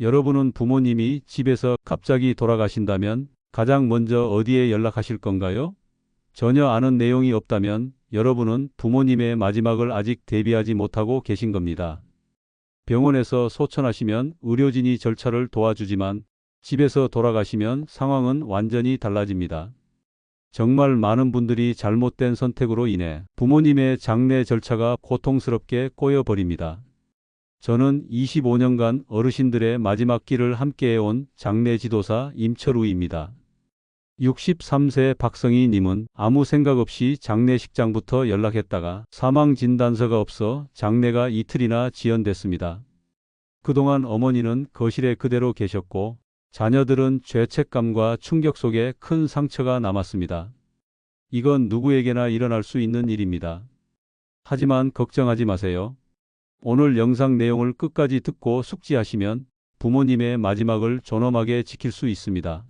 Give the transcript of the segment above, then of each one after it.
여러분은 부모님이 집에서 갑자기 돌아가신다면 가장 먼저 어디에 연락하실 건가요? 전혀 아는 내용이 없다면 여러분은 부모님의 마지막을 아직 대비하지 못하고 계신 겁니다. 병원에서 소천하시면 의료진이 절차를 도와주지만 집에서 돌아가시면 상황은 완전히 달라집니다. 정말 많은 분들이 잘못된 선택으로 인해 부모님의 장례 절차가 고통스럽게 꼬여버립니다. 저는 25년간 어르신들의 마지막 길을 함께해온 장례 지도사 임철우입니다. 63세 박성희 님은 아무 생각 없이 장례식장부터 연락했다가 사망 진단서가 없어 장례가 이틀이나 지연됐습니다. 그동안 어머니는 거실에 그대로 계셨고 자녀들은 죄책감과 충격 속에 큰 상처가 남았습니다. 이건 누구에게나 일어날 수 있는 일입니다. 하지만 걱정하지 마세요. 오늘 영상 내용을 끝까지 듣고 숙지하시면 부모님의 마지막을 존엄하게 지킬 수 있습니다.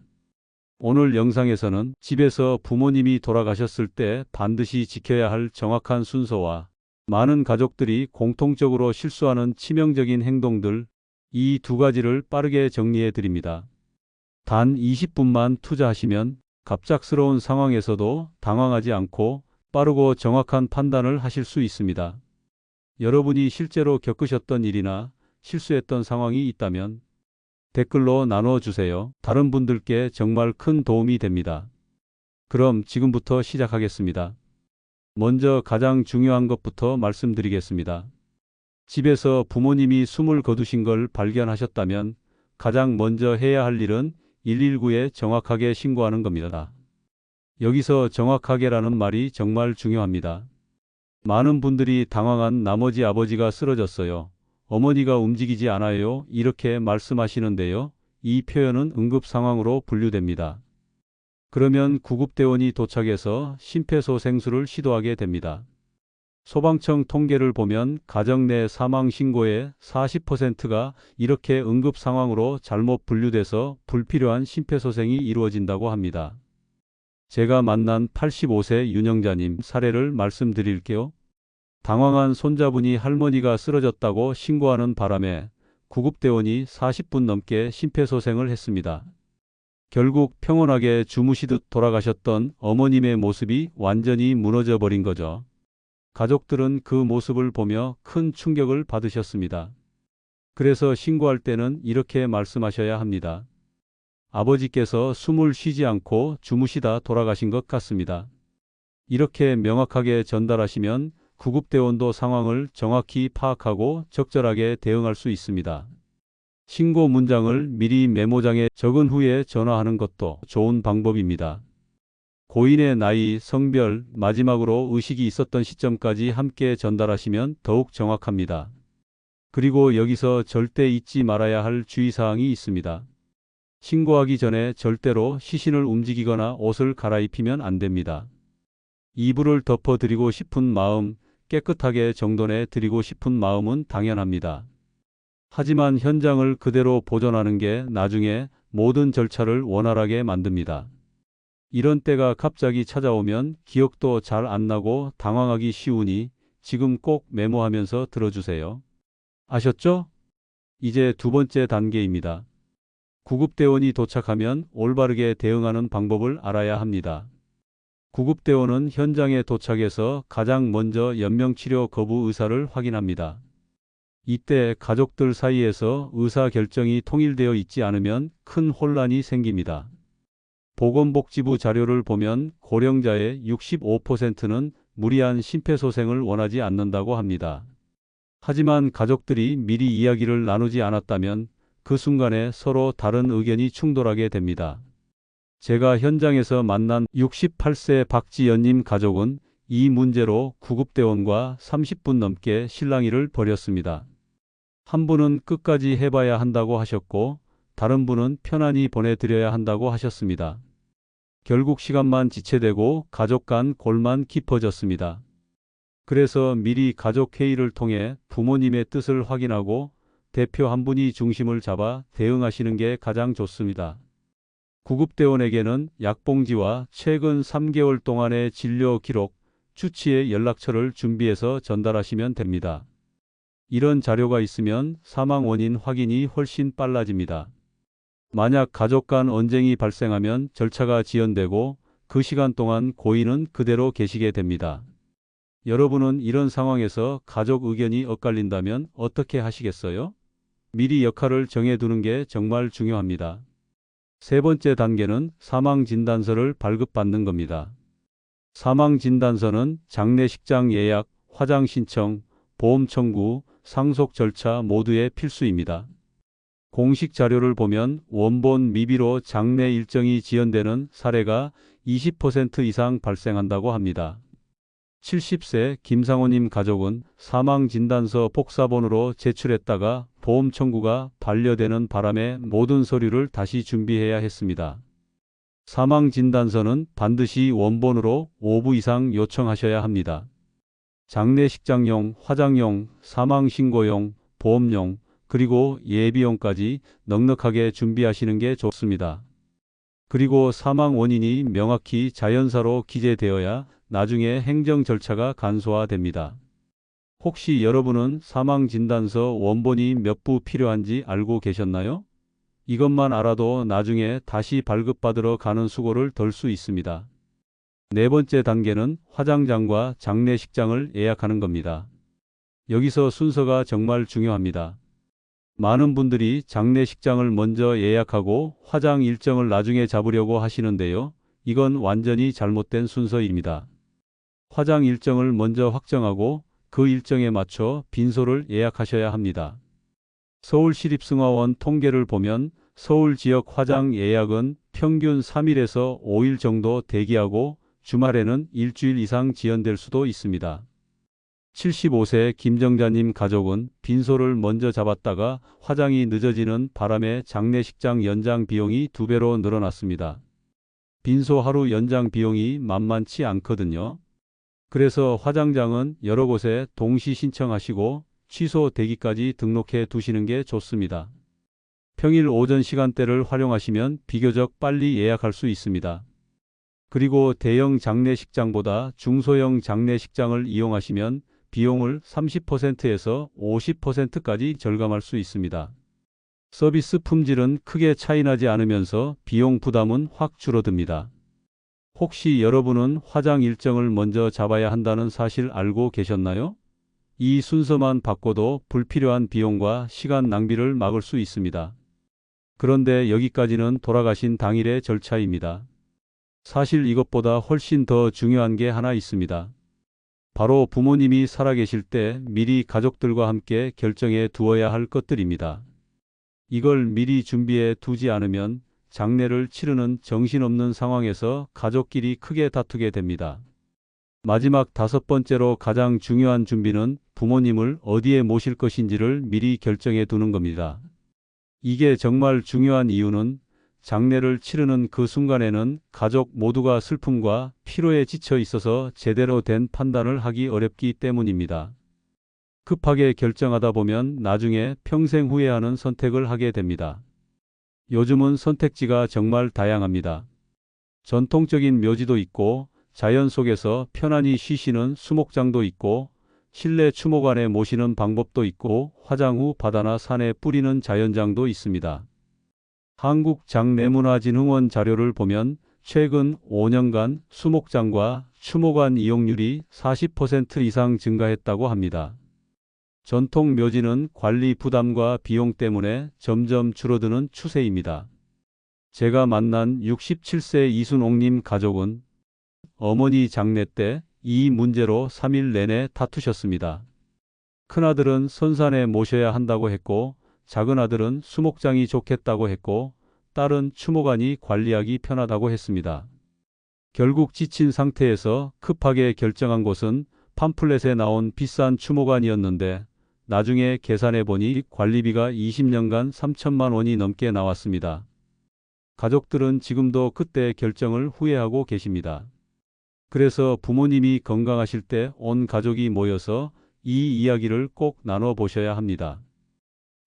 오늘 영상에서는 집에서 부모님이 돌아가셨을 때 반드시 지켜야 할 정확한 순서와 많은 가족들이 공통적으로 실수하는 치명적인 행동들 이 두 가지를 빠르게 정리해 드립니다. 단 20분만 투자하시면 갑작스러운 상황에서도 당황하지 않고 빠르고 정확한 판단을 하실 수 있습니다. 여러분이 실제로 겪으셨던 일이나 실수했던 상황이 있다면 댓글로 나눠주세요. 다른 분들께 정말 큰 도움이 됩니다. 그럼 지금부터 시작하겠습니다. 먼저 가장 중요한 것부터 말씀드리겠습니다. 집에서 부모님이 숨을 거두신 걸 발견하셨다면 가장 먼저 해야 할 일은 119에 정확하게 신고하는 겁니다. 여기서 정확하게라는 말이 정말 중요합니다. 많은 분들이 당황한 나머지 아버지가 쓰러졌어요. 어머니가 움직이지 않아요. 이렇게 말씀하시는데요. 이 표현은 응급 상황으로 분류됩니다. 그러면 구급대원이 도착해서 심폐소생술을 시도하게 됩니다. 소방청 통계를 보면 가정 내 사망 신고의 40%가 이렇게 응급 상황으로 잘못 분류돼서 불필요한 심폐소생이 이루어진다고 합니다. 제가 만난 85세 윤영자님 사례를 말씀드릴게요. 당황한 손자분이 할머니가 쓰러졌다고 신고하는 바람에 구급대원이 40분 넘게 심폐소생을 했습니다. 결국 평온하게 주무시듯 돌아가셨던 어머님의 모습이 완전히 무너져 버린 거죠. 가족들은 그 모습을 보며 큰 충격을 받으셨습니다. 그래서 신고할 때는 이렇게 말씀하셔야 합니다. 아버지께서 숨을 쉬지 않고 주무시다 돌아가신 것 같습니다. 이렇게 명확하게 전달하시면 구급대원도 상황을 정확히 파악하고 적절하게 대응할 수 있습니다. 신고 문장을 미리 메모장에 적은 후에 전화하는 것도 좋은 방법입니다. 고인의 나이, 성별, 마지막으로 의식이 있었던 시점까지 함께 전달하시면 더욱 정확합니다. 그리고 여기서 절대 잊지 말아야 할 주의사항이 있습니다. 신고하기 전에 절대로 시신을 움직이거나 옷을 갈아입히면 안 됩니다. 이불을 덮어드리고 싶은 마음, 깨끗하게 정돈해 드리고 싶은 마음은 당연합니다. 하지만 현장을 그대로 보존하는 게 나중에 모든 절차를 원활하게 만듭니다. 이런 때가 갑자기 찾아오면 기억도 잘 안 나고 당황하기 쉬우니 지금 꼭 메모하면서 들어주세요. 아셨죠? 이제 두 번째 단계입니다. 구급대원이 도착하면 올바르게 대응하는 방법을 알아야 합니다. 구급대원은 현장에 도착해서 가장 먼저 연명치료 거부 의사를 확인합니다. 이때 가족들 사이에서 의사 결정이 통일되어 있지 않으면 큰 혼란이 생깁니다. 보건복지부 자료를 보면 고령자의 65%는 무리한 심폐소생을 원하지 않는다고 합니다. 하지만 가족들이 미리 이야기를 나누지 않았다면 그 순간에 서로 다른 의견이 충돌하게 됩니다. 제가 현장에서 만난 68세 박지연님 가족은 이 문제로 구급대원과 30분 넘게 실랑이를 벌였습니다. 한 분은 끝까지 해봐야 한다고 하셨고 다른 분은 편안히 보내드려야 한다고 하셨습니다. 결국 시간만 지체되고 가족 간 골만 깊어졌습니다. 그래서 미리 가족 회의를 통해 부모님의 뜻을 확인하고 대표 한 분이 중심을 잡아 대응하시는 게 가장 좋습니다. 구급대원에게는 약봉지와 최근 3개월 동안의 진료 기록, 주치의 연락처를 준비해서 전달하시면 됩니다. 이런 자료가 있으면 사망 원인 확인이 훨씬 빨라집니다. 만약 가족 간 언쟁이 발생하면 절차가 지연되고 그 시간 동안 고인은 그대로 계시게 됩니다. 여러분은 이런 상황에서 가족 의견이 엇갈린다면 어떻게 하시겠어요? 미리 역할을 정해두는 게 정말 중요합니다. 세 번째 단계는 사망진단서를 발급받는 겁니다. 사망진단서는 장례식장 예약, 화장 신청, 보험 청구, 상속 절차 모두의 필수입니다. 공식 자료를 보면 원본 미비로 장례 일정이 지연되는 사례가 20% 이상 발생한다고 합니다. 70세 김상호님 가족은 사망진단서 복사본으로 제출했다가 보험 청구가 반려되는 바람에 모든 서류를 다시 준비해야 했습니다. 사망 진단서는 반드시 원본으로 5부 이상 요청하셔야 합니다. 장례식장용, 화장용, 사망신고용, 보험용, 그리고 예비용까지 넉넉하게 준비하시는 게 좋습니다. 그리고 사망 원인이 명확히 자연사로 기재되어야 나중에 행정 절차가 간소화됩니다. 혹시 여러분은 사망진단서 원본이 몇 부 필요한지 알고 계셨나요? 이것만 알아도 나중에 다시 발급받으러 가는 수고를 덜 수 있습니다. 네 번째 단계는 화장장과 장례식장을 예약하는 겁니다. 여기서 순서가 정말 중요합니다. 많은 분들이 장례식장을 먼저 예약하고 화장 일정을 나중에 잡으려고 하시는데요. 이건 완전히 잘못된 순서입니다. 화장 일정을 먼저 확정하고 그 일정에 맞춰 빈소를 예약하셔야 합니다. 서울시립승하원 통계를 보면 서울 지역 화장 예약은 평균 3일에서 5일 정도 대기하고 주말에는 일주일 이상 지연될 수도 있습니다. 75세 김정자님 가족은 빈소를 먼저 잡았다가 화장이 늦어지는 바람에 장례식장 연장 비용이 두 배로 늘어났습니다. 빈소 하루 연장 비용이 만만치 않거든요. 그래서 화장장은 여러 곳에 동시 신청하시고 취소 대기까지 등록해 두시는 게 좋습니다. 평일 오전 시간대를 활용하시면 비교적 빨리 예약할 수 있습니다. 그리고 대형 장례식장보다 중소형 장례식장을 이용하시면 비용을 30%에서 50%까지 절감할 수 있습니다. 서비스 품질은 크게 차이나지 않으면서 비용 부담은 확 줄어듭니다. 혹시 여러분은 화장 일정을 먼저 잡아야 한다는 사실 알고 계셨나요? 이 순서만 바꿔도 불필요한 비용과 시간 낭비를 막을 수 있습니다. 그런데 여기까지는 돌아가신 당일의 절차입니다. 사실 이것보다 훨씬 더 중요한 게 하나 있습니다. 바로 부모님이 살아계실 때 미리 가족들과 함께 결정해 두어야 할 것들입니다. 이걸 미리 준비해 두지 않으면 장례를 치르는 정신없는 상황에서 가족끼리 크게 다투게 됩니다. 마지막 다섯 번째로 가장 중요한 준비는 부모님을 어디에 모실 것인지를 미리 결정해 두는 겁니다. 이게 정말 중요한 이유는 장례를 치르는 그 순간에는 가족 모두가 슬픔과 피로에 지쳐 있어서 제대로 된 판단을 하기 어렵기 때문입니다. 급하게 결정하다 보면 나중에 평생 후회하는 선택을 하게 됩니다. 요즘은 선택지가 정말 다양합니다. 전통적인 묘지도 있고 자연 속에서 편안히 쉬시는 수목장도 있고 실내 추모관에 모시는 방법도 있고 화장 후 바다나 산에 뿌리는 자연장도 있습니다. 한국장례문화진흥원 자료를 보면 최근 5년간 수목장과 추모관 이용률이 40% 이상 증가했다고 합니다. 전통 묘지는 관리 부담과 비용 때문에 점점 줄어드는 추세입니다. 제가 만난 67세 이순옥님 가족은 어머니 장례 때 이 문제로 3일 내내 다투셨습니다. 큰아들은 선산에 모셔야 한다고 했고 작은 아들은 수목장이 좋겠다고 했고 딸은 추모관이 관리하기 편하다고 했습니다. 결국 지친 상태에서 급하게 결정한 곳은 팜플렛에 나온 비싼 추모관이었는데 나중에 계산해 보니 관리비가 20년간 3천만 원이 넘게 나왔습니다. 가족들은 지금도 그때 결정을 후회하고 계십니다. 그래서 부모님이 건강하실 때 온 가족이 모여서 이 이야기를 꼭 나눠 보셔야 합니다.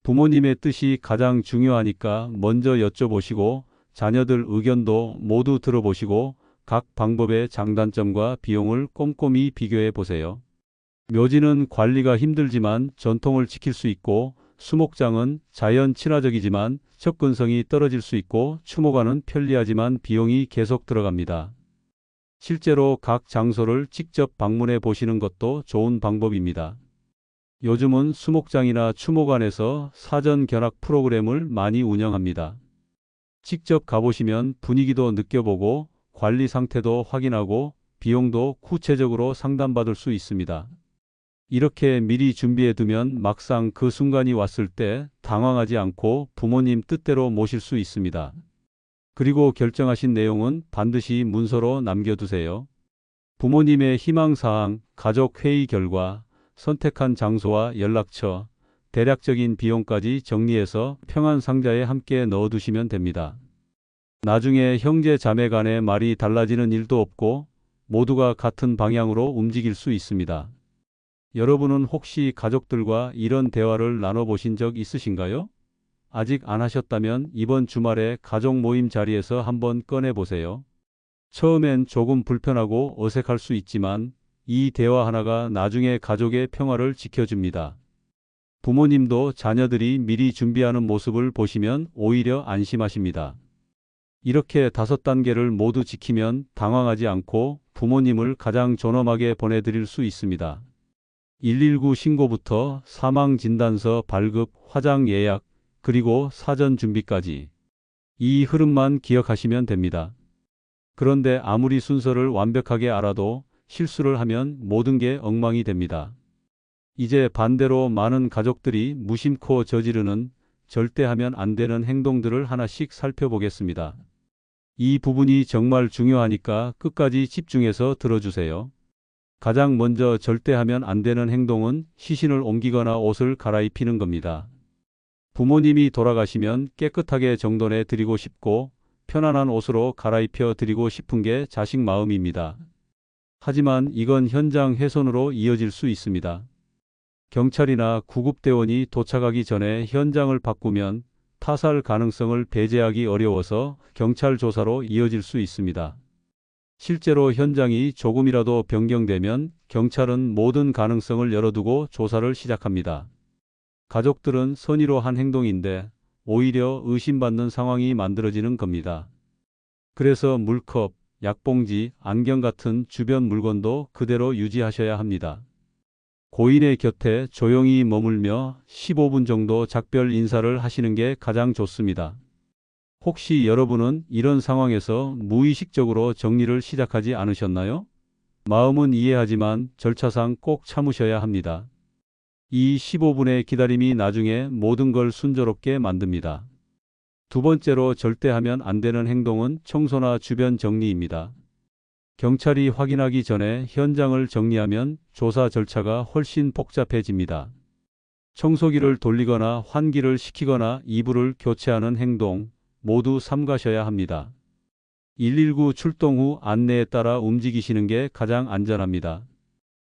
부모님의 뜻이 가장 중요하니까 먼저 여쭤보시고 자녀들 의견도 모두 들어보시고 각 방법의 장단점과 비용을 꼼꼼히 비교해 보세요. 묘지는 관리가 힘들지만 전통을 지킬 수 있고 수목장은 자연 친화적이지만 접근성이 떨어질 수 있고 추모가는 편리하지만 비용이 계속 들어갑니다. 실제로 각 장소를 직접 방문해 보시는 것도 좋은 방법입니다. 요즘은 수목장이나 추모관에서 사전 견학 프로그램을 많이 운영합니다. 직접 가보시면 분위기도 느껴보고 관리 상태도 확인하고 비용도 구체적으로 상담받을 수 있습니다. 이렇게 미리 준비해 두면 막상 그 순간이 왔을 때 당황하지 않고 부모님 뜻대로 모실 수 있습니다. 그리고 결정하신 내용은 반드시 문서로 남겨두세요. 부모님의 희망사항, 가족 회의 결과, 선택한 장소와 연락처, 대략적인 비용까지 정리해서 평안 상자에 함께 넣어두시면 됩니다. 나중에 형제 자매 간의 말이 달라지는 일도 없고 모두가 같은 방향으로 움직일 수 있습니다. 여러분은 혹시 가족들과 이런 대화를 나눠보신 적 있으신가요? 아직 안 하셨다면 이번 주말에 가족 모임 자리에서 한번 꺼내보세요. 처음엔 조금 불편하고 어색할 수 있지만 이 대화 하나가 나중에 가족의 평화를 지켜줍니다. 부모님도 자녀들이 미리 준비하는 모습을 보시면 오히려 안심하십니다. 이렇게 다섯 단계를 모두 지키면 당황하지 않고 부모님을 가장 존엄하게 보내드릴 수 있습니다. 119 신고부터 사망 진단서 발급, 화장 예약, 그리고 사전 준비까지 이 흐름만 기억하시면 됩니다. 그런데 아무리 순서를 완벽하게 알아도 실수를 하면 모든 게 엉망이 됩니다. 이제 반대로 많은 가족들이 무심코 저지르는 절대 하면 안 되는 행동들을 하나씩 살펴보겠습니다. 이 부분이 정말 중요하니까 끝까지 집중해서 들어주세요. 가장 먼저 절대 하면 안 되는 행동은 시신을 옮기거나 옷을 갈아입히는 겁니다. 부모님이 돌아가시면 깨끗하게 정돈해 드리고 싶고 편안한 옷으로 갈아입혀 드리고 싶은 게 자식 마음입니다. 하지만 이건 현장 훼손으로 이어질 수 있습니다. 경찰이나 구급대원이 도착하기 전에 현장을 바꾸면 타살 가능성을 배제하기 어려워서 경찰 조사로 이어질 수 있습니다. 실제로 현장이 조금이라도 변경되면 경찰은 모든 가능성을 열어두고 조사를 시작합니다. 가족들은 선의로 한 행동인데 오히려 의심받는 상황이 만들어지는 겁니다. 그래서 물컵, 약봉지, 안경 같은 주변 물건도 그대로 유지하셔야 합니다. 고인의 곁에 조용히 머물며 15분 정도 작별 인사를 하시는 게 가장 좋습니다. 혹시 여러분은 이런 상황에서 무의식적으로 정리를 시작하지 않으셨나요? 마음은 이해하지만 절차상 꼭 참으셔야 합니다. 이 15분의 기다림이 나중에 모든 걸 순조롭게 만듭니다. 두 번째로 절대 하면 안 되는 행동은 청소나 주변 정리입니다. 경찰이 확인하기 전에 현장을 정리하면 조사 절차가 훨씬 복잡해집니다. 청소기를 돌리거나 환기를 시키거나 이불을 교체하는 행동 모두 삼가셔야 합니다. 119 출동 후 안내에 따라 움직이시는 게 가장 안전합니다.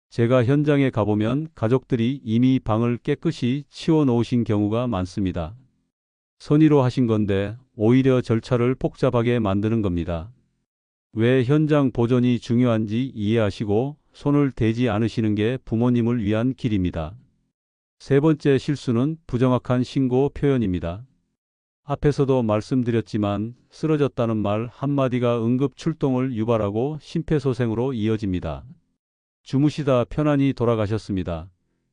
제가 현장에 가보면 가족들이 이미 방을 깨끗이 치워 놓으신 경우가 많습니다. 선의로 하신 건데 오히려 절차를 복잡하게 만드는 겁니다. 왜 현장 보존이 중요한지 이해하시고 손을 대지 않으시는 게 부모님을 위한 길입니다. 세 번째 실수는 부정확한 신고 표현입니다. 앞에서도 말씀드렸지만 쓰러졌다는 말 한마디가 응급 출동을 유발하고 심폐소생으로 이어집니다. 주무시다 편안히 돌아가셨습니다.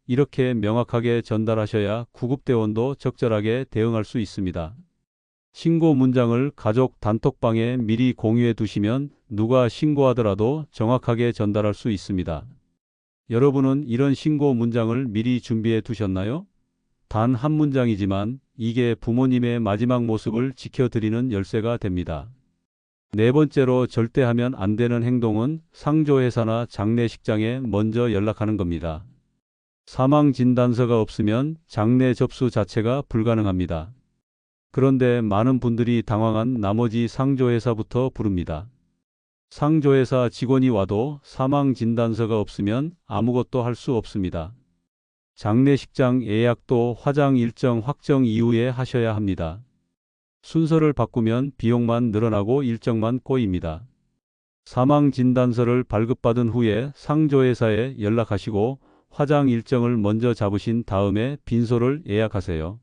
이렇게 명확하게 전달하셔야 구급대원도 적절하게 대응할 수 있습니다. 신고 문장을 가족 단톡방에 미리 공유해 두시면 누가 신고하더라도 정확하게 전달할 수 있습니다. 여러분은 이런 신고 문장을 미리 준비해 두셨나요? 단 한 문장이지만 이게 부모님의 마지막 모습을 지켜드리는 열쇠가 됩니다. 네 번째로 절대 하면 안 되는 행동은 상조회사나 장례식장에 먼저 연락하는 겁니다. 사망 진단서가 없으면 장례 접수 자체가 불가능합니다. 그런데 많은 분들이 당황한 나머지 상조회사부터 부릅니다. 상조회사 직원이 와도 사망 진단서가 없으면 아무것도 할 수 없습니다. 장례식장 예약도 화장 일정 확정 이후에 하셔야 합니다. 순서를 바꾸면 비용만 늘어나고 일정만 꼬입니다. 사망 진단서를 발급받은 후에 상조회사에 연락하시고 화장 일정을 먼저 잡으신 다음에 빈소를 예약하세요.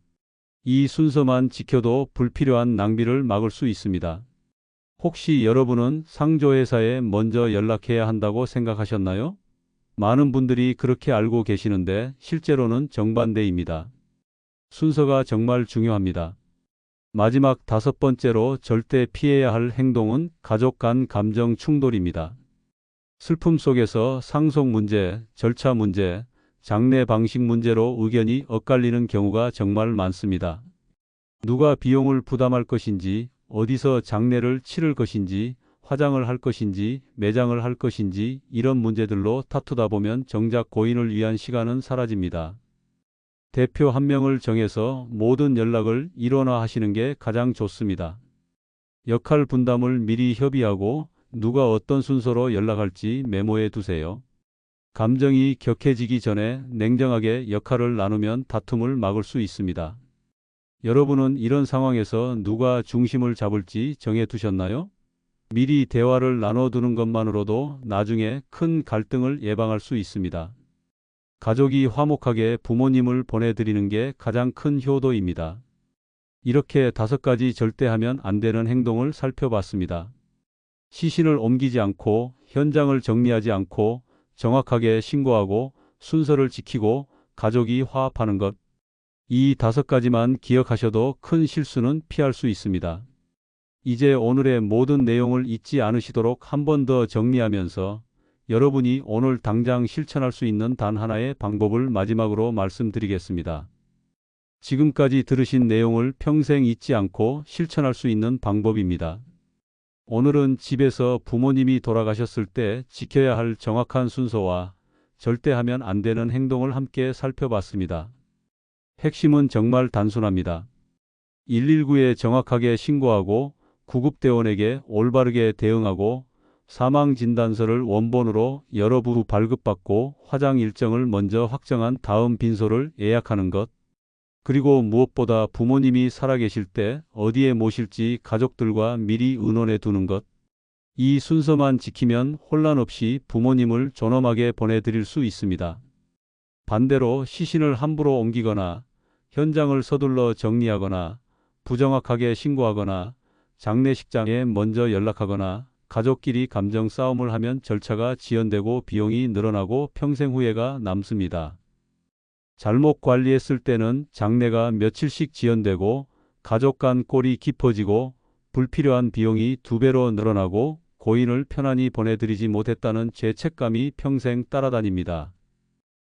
이 순서만 지켜도 불필요한 낭비를 막을 수 있습니다. 혹시 여러분은 상조회사에 먼저 연락해야 한다고 생각하셨나요? 많은 분들이 그렇게 알고 계시는데 실제로는 정반대입니다. 순서가 정말 중요합니다. 마지막 다섯 번째로 절대 피해야 할 행동은 가족 간 감정 충돌입니다. 슬픔 속에서 상속 문제, 절차 문제, 장례 방식 문제로 의견이 엇갈리는 경우가 정말 많습니다. 누가 비용을 부담할 것인지, 어디서 장례를 치를 것인지, 화장을 할 것인지, 매장을 할 것인지 이런 문제들로 다투다 보면 정작 고인을 위한 시간은 사라집니다. 대표 한 명을 정해서 모든 연락을 일원화하시는 게 가장 좋습니다. 역할 분담을 미리 협의하고 누가 어떤 순서로 연락할지 메모해 두세요. 감정이 격해지기 전에 냉정하게 역할을 나누면 다툼을 막을 수 있습니다. 여러분은 이런 상황에서 누가 중심을 잡을지 정해 두셨나요? 미리 대화를 나눠두는 것만으로도 나중에 큰 갈등을 예방할 수 있습니다. 가족이 화목하게 부모님을 보내드리는 게 가장 큰 효도입니다. 이렇게 다섯 가지 절대 하면 안 되는 행동을 살펴봤습니다. 시신을 옮기지 않고 현장을 정리하지 않고 정확하게 신고하고 순서를 지키고 가족이 화합하는 것. 이 다섯 가지만 기억하셔도 큰 실수는 피할 수 있습니다. 이제 오늘의 모든 내용을 잊지 않으시도록 한 번 더 정리하면서 여러분이 오늘 당장 실천할 수 있는 단 하나의 방법을 마지막으로 말씀드리겠습니다. 지금까지 들으신 내용을 평생 잊지 않고 실천할 수 있는 방법입니다. 오늘은 집에서 부모님이 돌아가셨을 때 지켜야 할 정확한 순서와 절대 하면 안 되는 행동을 함께 살펴봤습니다. 핵심은 정말 단순합니다. 119에 정확하게 신고하고 구급대원에게 올바르게 대응하고 사망 진단서를 원본으로 여러 부 발급받고 화장 일정을 먼저 확정한 다음 빈소를 예약하는 것. 그리고 무엇보다 부모님이 살아계실 때 어디에 모실지 가족들과 미리 의논해 두는 것. 이 순서만 지키면 혼란 없이 부모님을 존엄하게 보내드릴 수 있습니다. 반대로 시신을 함부로 옮기거나 현장을 서둘러 정리하거나 부정확하게 신고하거나 장례식장에 먼저 연락하거나 가족끼리 감정 싸움을 하면 절차가 지연되고 비용이 늘어나고 평생 후회가 남습니다. 잘못 관리했을 때는 장례가 며칠씩 지연되고 가족 간 꼴이 깊어지고 불필요한 비용이 두 배로 늘어나고 고인을 편안히 보내드리지 못했다는 죄책감이 평생 따라다닙니다.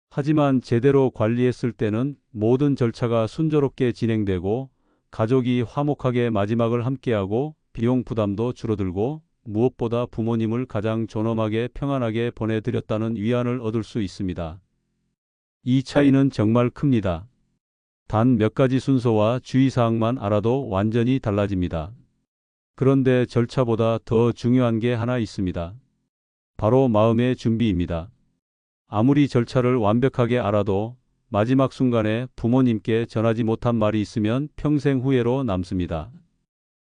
하지만 제대로 관리했을 때는 모든 절차가 순조롭게 진행되고 가족이 화목하게 마지막을 함께하고 비용 부담도 줄어들고 무엇보다 부모님을 가장 존엄하게 평안하게 보내드렸다는 위안을 얻을 수 있습니다. 이 차이는 정말 큽니다. 단 몇 가지 순서와 주의사항만 알아도 완전히 달라집니다. 그런데 절차보다 더 중요한 게 하나 있습니다. 바로 마음의 준비입니다. 아무리 절차를 완벽하게 알아도 마지막 순간에 부모님께 전하지 못한 말이 있으면 평생 후회로 남습니다.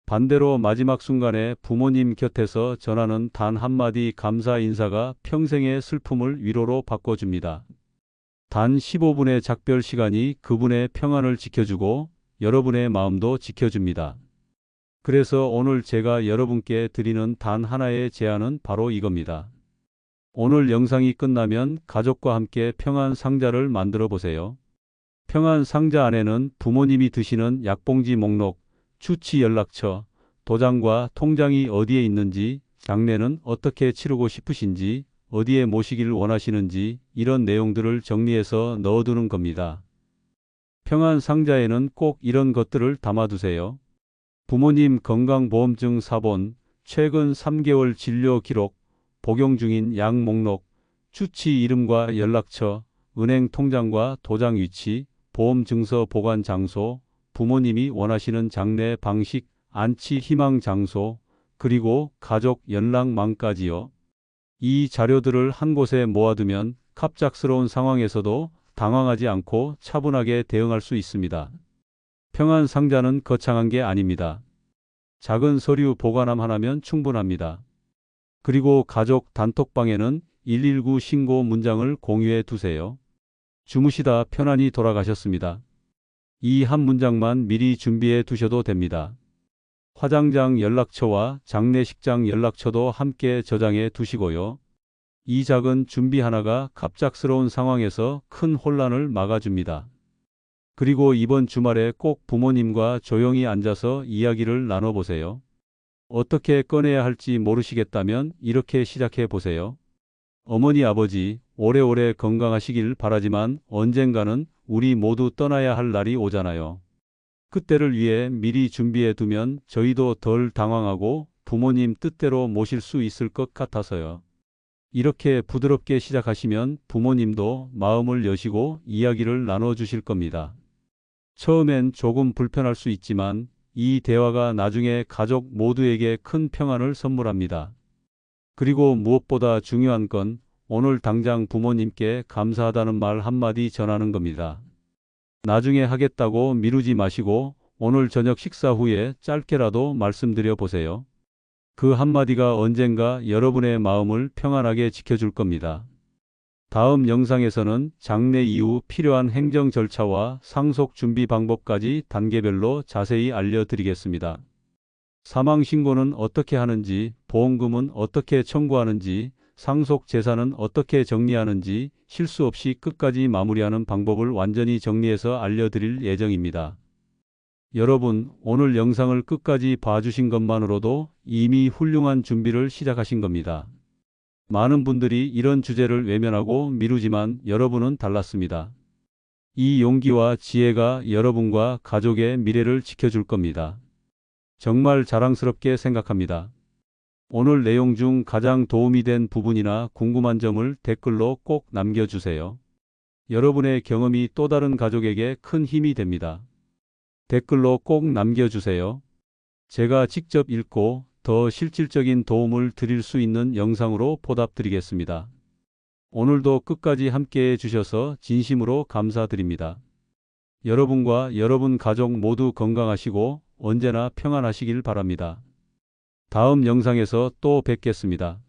반대로 마지막 순간에 부모님 곁에서 전하는 단 한마디 감사 인사가 평생의 슬픔을 위로로 바꿔줍니다. 단 15분의 작별 시간이 그분의 평안을 지켜주고 여러분의 마음도 지켜줍니다. 그래서 오늘 제가 여러분께 드리는 단 하나의 제안은 바로 이겁니다. 오늘 영상이 끝나면 가족과 함께 평안 상자를 만들어 보세요. 평안 상자 안에는 부모님이 드시는 약봉지 목록, 추치 연락처, 도장과 통장이 어디에 있는지, 장례는 어떻게 치르고 싶으신지, 어디에 모시기를 원하시는지 이런 내용들을 정리해서 넣어두는 겁니다. 평안 상자에는 꼭 이런 것들을 담아두세요. 부모님 건강보험증 사본, 최근 3개월 진료 기록, 복용 중인 약 목록, 추치 이름과 연락처, 은행 통장과 도장 위치, 보험 증서 보관 장소, 부모님이 원하시는 장례 방식, 안치 희망 장소, 그리고 가족 연락망까지요. 이 자료들을 한 곳에 모아두면 갑작스러운 상황에서도 당황하지 않고 차분하게 대응할 수 있습니다. 평안 상자는 거창한 게 아닙니다. 작은 서류 보관함 하나면 충분합니다. 그리고 가족 단톡방에는 119 신고 문장을 공유해 두세요. 주무시다 편안히 돌아가셨습니다. 이 한 문장만 미리 준비해 두셔도 됩니다. 화장장 연락처와 장례식장 연락처도 함께 저장해 두시고요. 이 작은 준비 하나가 갑작스러운 상황에서 큰 혼란을 막아줍니다. 그리고 이번 주말에 꼭 부모님과 조용히 앉아서 이야기를 나눠보세요. 어떻게 꺼내야 할지 모르시겠다면 이렇게 시작해 보세요. 어머니, 아버지, 오래오래 건강하시길 바라지만 언젠가는 우리 모두 떠나야 할 날이 오잖아요. 그때를 위해 미리 준비해 두면 저희도 덜 당황하고 부모님 뜻대로 모실 수 있을 것 같아서요. 이렇게 부드럽게 시작하시면 부모님도 마음을 여시고 이야기를 나눠 주실 겁니다. 처음엔 조금 불편할 수 있지만 이 대화가 나중에 가족 모두에게 큰 평안을 선물합니다. 그리고 무엇보다 중요한 건 오늘 당장 부모님께 감사하다는 말 한마디 전하는 겁니다. 나중에 하겠다고 미루지 마시고 오늘 저녁 식사 후에 짧게라도 말씀드려 보세요. 그 한마디가 언젠가 여러분의 마음을 평안하게 지켜줄 겁니다. 다음 영상에서는 장례 이후 필요한 행정 절차와 상속 준비 방법까지 단계별로 자세히 알려드리겠습니다. 사망 신고는 어떻게 하는지, 보험금은 어떻게 청구하는지, 상속 재산은 어떻게 정리하는지 실수 없이 끝까지 마무리하는 방법을 완전히 정리해서 알려드릴 예정입니다. 여러분, 오늘 영상을 끝까지 봐주신 것만으로도 이미 훌륭한 준비를 시작하신 겁니다. 많은 분들이 이런 주제를 외면하고 미루지만 여러분은 달랐습니다. 이 용기와 지혜가 여러분과 가족의 미래를 지켜줄 겁니다. 정말 자랑스럽게 생각합니다. 오늘 내용 중 가장 도움이 된 부분이나 궁금한 점을 댓글로 꼭 남겨주세요. 여러분의 경험이 또 다른 가족에게 큰 힘이 됩니다. 댓글로 꼭 남겨주세요. 제가 직접 읽고 더 실질적인 도움을 드릴 수 있는 영상으로 보답드리겠습니다. 오늘도 끝까지 함께 해 주셔서 진심으로 감사드립니다. 여러분과 여러분 가족 모두 건강하시고 언제나 평안하시길 바랍니다. 다음 영상에서 또 뵙겠습니다.